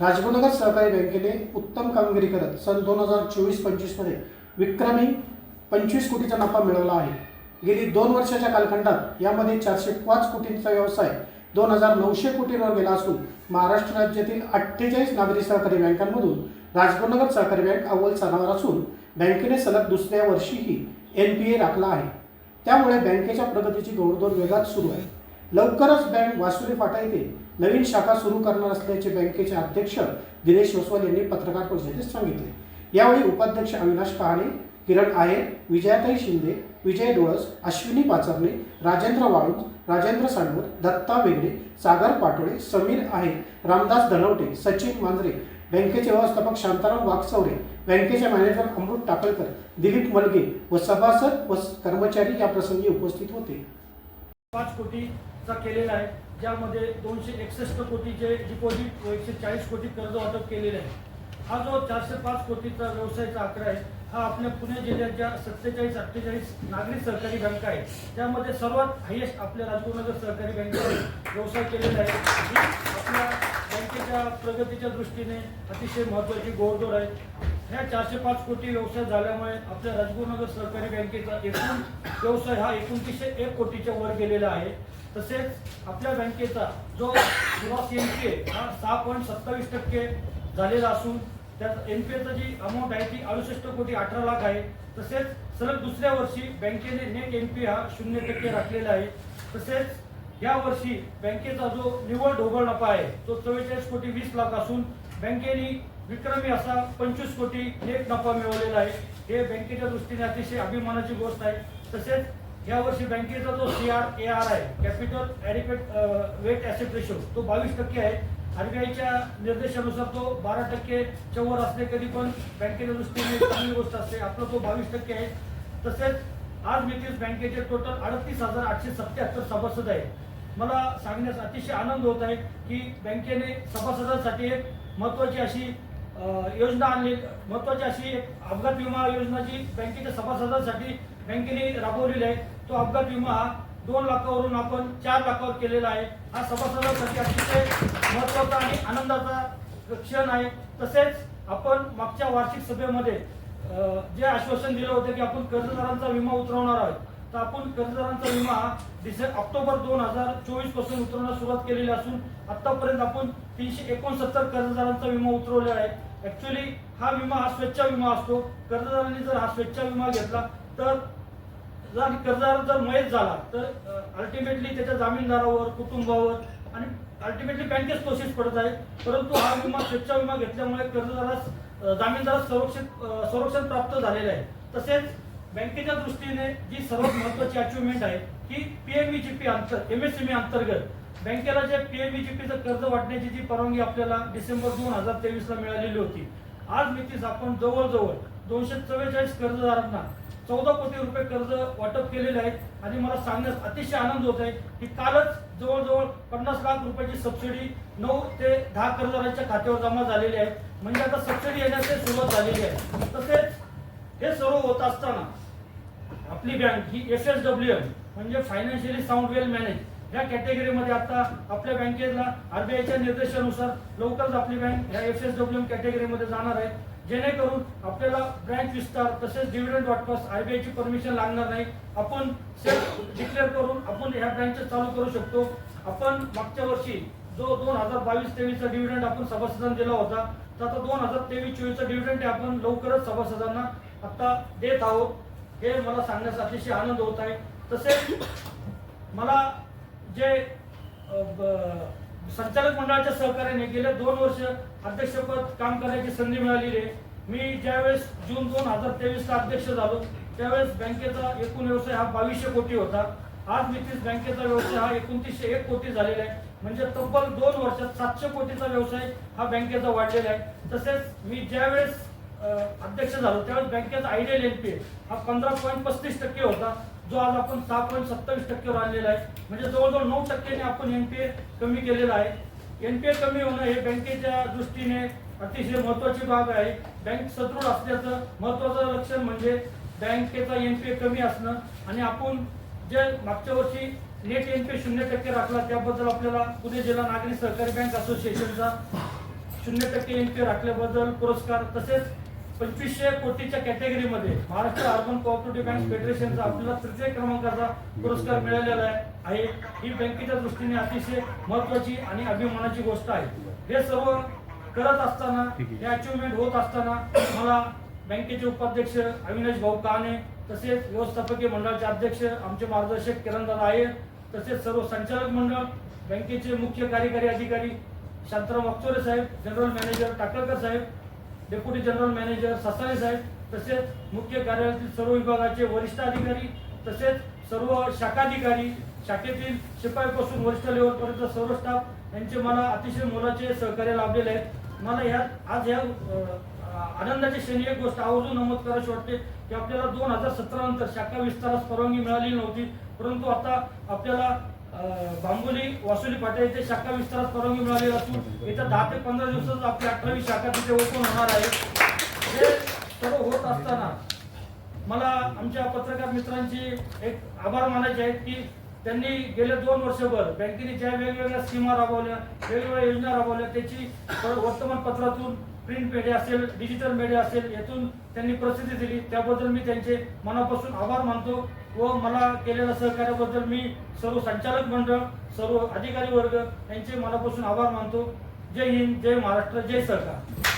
राजगुरुनगर सहकारी बँकेने उत्तम कामगिरी करत सन दोन हजार चोवीस पंचवीसमध्ये विक्रमी पंचवीस कोटीचा नफा मिळवला आहे. गेली दोन वर्षाच्या कालखंडात यामध्ये चारशे पाच कोटींचा व्यवसाय दोन हजार नऊशे कोटींवर गेला असून महाराष्ट्र राज्यातील अठ्ठेचाळीस नागरी सहकारी बँकांमधून राजगुरुनगर सहकारी बँक अव्वल स्थानावर असून बँकेने सलग दुसऱ्या वर्षीही एन पी ए राखला आहे. त्यामुळे बँकेच्या प्रगतीची घोडदौड वेगात सुरू आहे. लवकरच बँक वासुरी फाटा येथे नवीन शाखा सुरू करणार असल्याचे बँकेचे अध्यक्ष दिनेश ओसवाल यांनी पत्रकार परिषदेत सांगितले. यावेळी उपाध्यक्ष अविनाश कहाणे किरण आहेर विजयाताई शिंदे विजय डोळस अश्विनी पाचरणे राजेंद्र वाळूंज राजेंद्र सांडवर दत्ता वेगळे सागर पाटोळे समीर आहेर रामदास धनवटे सचिन मांजरे बँकेचे व्यवस्थापक शांताराम वाघचौरे बँकेचे मॅनेजर अमृत टाकळकर दिलीप मलगे व सभासद व कर्मचारी या प्रसंगी उपस्थित होते. पाच कोटीचा केलेला आहे ज्यामध्ये दोनशे एकसष्ट कोटीचे डिपॉझिट व एकशे चाळीस कोटी कर्ज वाटप केलेले आहे. हा जो चारशे पाच कोटीचा व्यवसायाचा आकडा आहे हा आपल्या पुणे जिल्ह्याच्या सत्तेचाळीस अठ्ठेचाळीस नागरी सहकारी बँका आहे. त्यामध्ये सर्वात हायेस्ट आपल्या राजगुरुनगर सहकारी बँकेने व्यवसाय केलेला आहे. ही आपल्या बँकेच्या प्रगतीच्या दृष्टीने अतिशय महत्त्वाची घोडदौड आहे. ह्या चारशे पाच कोटी व्यवसाय झाल्यामुळे आपल्या राजगुरुनगर सहकारी बँकेचा एकूण व्यवसाय हा एकोणतीसशे एक कोटीच्या वर गेलेला आहे. तसेच आपल्या बँकेचा जो ग्रॉस एन पी ए हा सहा पॉईंट सत्तावीस टक्के झालेला असून त्यात एन पी एचा जी अमाऊंट आहे ती अडुसष्ट कोटी अठरा लाख आहे. तसेच सलग दुसऱ्या वर्षी बँकेने नेट एन पी हा शून्य टक्के राखलेला आहे. तसेच या वर्षी बँकेचा जो निव्वळ ढोबळ नफा आहे तो चव्वेचाळीस कोटी वीस लाख असून बँकेने विक्रमी असा पंचवीस कोटी एक नफा मिळवलेला आहे. हे बँकेच्या दृष्टीने अतिशय अभिमानाची गोष्ट आहे. तसेच या वर्षी बँकेचा जो सी आर ए आर आहे capital adequate weight asset ratio तो बावीस टक्के आहे. आरबीआयच्या निर्देशानुसार तो बारा टक्केच्या वर असले कधी पण बँकेच्या दृष्टीने चांगली गोष्ट असते. आपला तो बावीस टक्के आहे. तसेच आज मितीस बँकेचे टोटल अडतीस हजार आठशे सत्याहत्तर सभासद आहेत मला सांगण्यास अतिशय आनंद होत आहे की बँकेने सभासदांसाठी एक महत्वाची अशी योजना आणली. महत्वाची अशी अपघात विमा योजना जी बँकेच्या सभासदांसाठी बँकेने राबवलेली आहे. तो अपघात विमा हा दोन लाखावरून आपण चार लाखावर केलेला आहे. हा सभासदांसाठी अतिशय महत्त्वाचा आणि आनंदाचा क्षण आहे. तसेच आपण मागच्या वार्षिक सभेमध्ये जे आश्वासन दिलं होतं की आपण कर्जदारांचा विमा उतरवणार आहोत तर आपण कर्जदारांचा विमा हा डिसेंबर ऑक्टोबर दोन हजार चोवीसपासून उतरवण्यास सुरुवात केलेली असून आतापर्यंत आपण तीनशे एकोणसत्तर कर्जदारांचा विमा उतरवलेला आहे. ऍक्च्युली हा विमा हा स्वेच्छा विमा असतो. कर्जदारांनी जर हा स्वेच्छा विमा घेतला तर जर कर्जदार जर मयत झाला तर अल्टिमेटली त्याच्या जामीनदारावर कुटुंबावर आणि अल्टिमेटली बँकेच प्रोसेस पडत आहे. परंतु हा विमा स्वेच्छा विमा घेतल्यामुळे कर्जदारास जामीनदारास संरक्षण संरक्षण प्राप्त झालेलं आहे. तसेच बँकेच्या दृष्टीने जी सर्वात महत्वाची अचिव्हमेंट आहे की पीएमईजीपी अंतर एमएसएमई अंतर्गत बँकेला जे पीएमईजीपीचं कर्ज वाटण्याची जी परवानगी आपल्याला डिसेंबर दोन हजार तेवीस ला मिळालेली होती आज मितीस आपण जवळजवळ दोनशे चव्वेचाळीस कर्जदारांना चौदा कोटी रुपये कर्ज वाटप केलेले आहेत. आणि मला सांगण्यास अतिशय आनंद होत आहे की कालच जवळजवळ पन्नास लाख रुपयाची सबसिडी नऊ ते दहा कर्जदारांच्या खात्यावर जमा झालेली आहे. म्हणजे आता सबसिडी येण्याची सुरुवात झालेली आहे. तसेच हे सर्व होत असताना आपली बँक ही एफ एस डब्ल्यू एम म्हणजे फायनान्शियली साऊंड वेल मॅनेज या कॅटेगरीमध्ये आता आपल्या बँकेला आरबीआयच्या निर्देशानुसार लवकरच आपली बँक या एफ एस डब्ल्यू एम कॅटेगरीमध्ये जाणार आहे जेणेकरून आपल्याला ब्रँच विस्तार तसेच डिव्हिडंड वाटपास आरबीआयची परमिशन लागणार नाही. आपण सेल्फ डिक्लेअर करून आपण ह्या ब्रँचेस चालू करू शकतो. आपण मागच्या वर्षी जो दोन हजार बावीस तेवीसचा डिव्हिडंड आपण सभासदांना दिला होता तर आता दोन हजार तेवीस चोवीसचा डिव्हिडंड आपण लवकरच सभासदांना आता देत आहोत. हे मला सांगण्यास अतिशय आनंद होत आहे. तसेच मला जे संचालक मंडळाच्या सहकार्याने गेल्या दोन वर्ष अध्यक्षपद काम करण्याची संधी मिळालेली आहे. मी ज्यावेळेस जून दोन हजार तेवीसचा अध्यक्ष झालो त्यावेळेस बँकेचा एकूण व्यवसाय हा बावीसशे कोटी होता. आज मितीस बँकेचा व्यवसाय हा एकोणतीसशे एक कोटी झालेला आहे. म्हणजे तब्बल दोन वर्षात सातशे कोटीचा व्यवसाय हा बँकेचा वाढलेला आहे. तसेच मी ज्यावेळेस अध्यक्ष झालो त्यावेळेस बँकेचा आयडियल एनपीए हा पंधरा पॉईंट पस्तीस टक्के होता. जो आज आपण सहा पॉईंट सत्तावीस टक्क्यावर आणलेला आहे. म्हणजे जवळजवळ नऊ टक्क्याने आपण एनपीए कमी केलेला आहे. एनपीए कमी होणं हे बँकेच्या दृष्टीने अतिशय महत्वाची बाब आहे. बँक सदृढ असल्याचं महत्वाचं लक्षण म्हणजे बँकेचा एनपीए कमी असणं. आणि आपण जे मागच्या वर्षी नेट एनपीए शून्य टक्के राखला त्याबद्दल आपल्याला पुणे जिल्हा नागरी सहकारी बँक असोसिएशनचा शून्य टक्के एनपीए राखल्याबद्दल पुरस्कार तसेच पंचवीसशे कोटीच्या कॅटेगरीमध्ये महाराष्ट्र अर्बन कोऑपरेटिव्ह बँक फेडरेशनचा आपल्याला तृतीय क्रमांकाचा पुरस्कार मिळालेला आहे. ही बँकेच्या दृष्टीने अतिशय महत्वाची आणि अभिमानाची गोष्ट आहे. हे सर्व करत असताना हे अचिव्हमेंट होत असताना मला बँकेचे उपाध्यक्ष अविनाश भाऊ काने तसेच व्यवस्थापकीय मंडळाचे अध्यक्ष आमचे मार्गदर्शक किरणदादा आयर तसेच सर्व संचालक मंडळ बँकेचे मुख्य कार्यकारी अधिकारी Shantarao Waghchore saheb general manager Takalkar saheb deputy general manager Sasane saheb तसेच मुख्य कार्यालयातील सर्व विभागाचे वरिष्ठ अधिकारी तसेच सर्व शाखाधिकारी शाखेतील शिपाईपासून वरिष्ठ लेवलपर्यंत सर्व स्टाफ यांचे मला अतिशय मोलाचे सहकार्य लाभलेले आहेत. मला यात आज या आनंदाची श्रेणी एक गोष्ट आवर्जून नमूद करायची वाटते की आपल्याला दोन हजार सतरा नंतर शाखा विस्तारास परवानगी मिळाली नव्हती. परंतु आता आपल्याला बांबोली वासुली फाटा येथे शाखा विस्तारात परवानगी मिळाली असून येत्या दहा ते पंधरा दिवसात आपली अठरावी शाखा तिथे ओपन होणार आहे. हे सर्व होत असताना मला आमच्या पत्रकार मित्रांची एक आभार मानायचे आहेत की त्यांनी गेल्या दोन वर्षभर बँकेने ज्या वेगवेगळ्या स्कीमा राबवल्या वेगवेगळ्या योजना राबवल्या त्याची वर्तमानपत्रातून प्रिंट मीडिया असेल डिजिटल मीडिया असेल यातून त्यांनी प्रसिद्धी दिली. त्याबद्दल मी त्यांचे मनापासून आभार मानतो व मला केलेल्या सहकार्याबद्दल मी सर्व संचालक मंडळ सर्व अधिकारी वर्ग यांचे मनापासून आभार मानतो. जय हिंद जय महाराष्ट्र जय सरकार.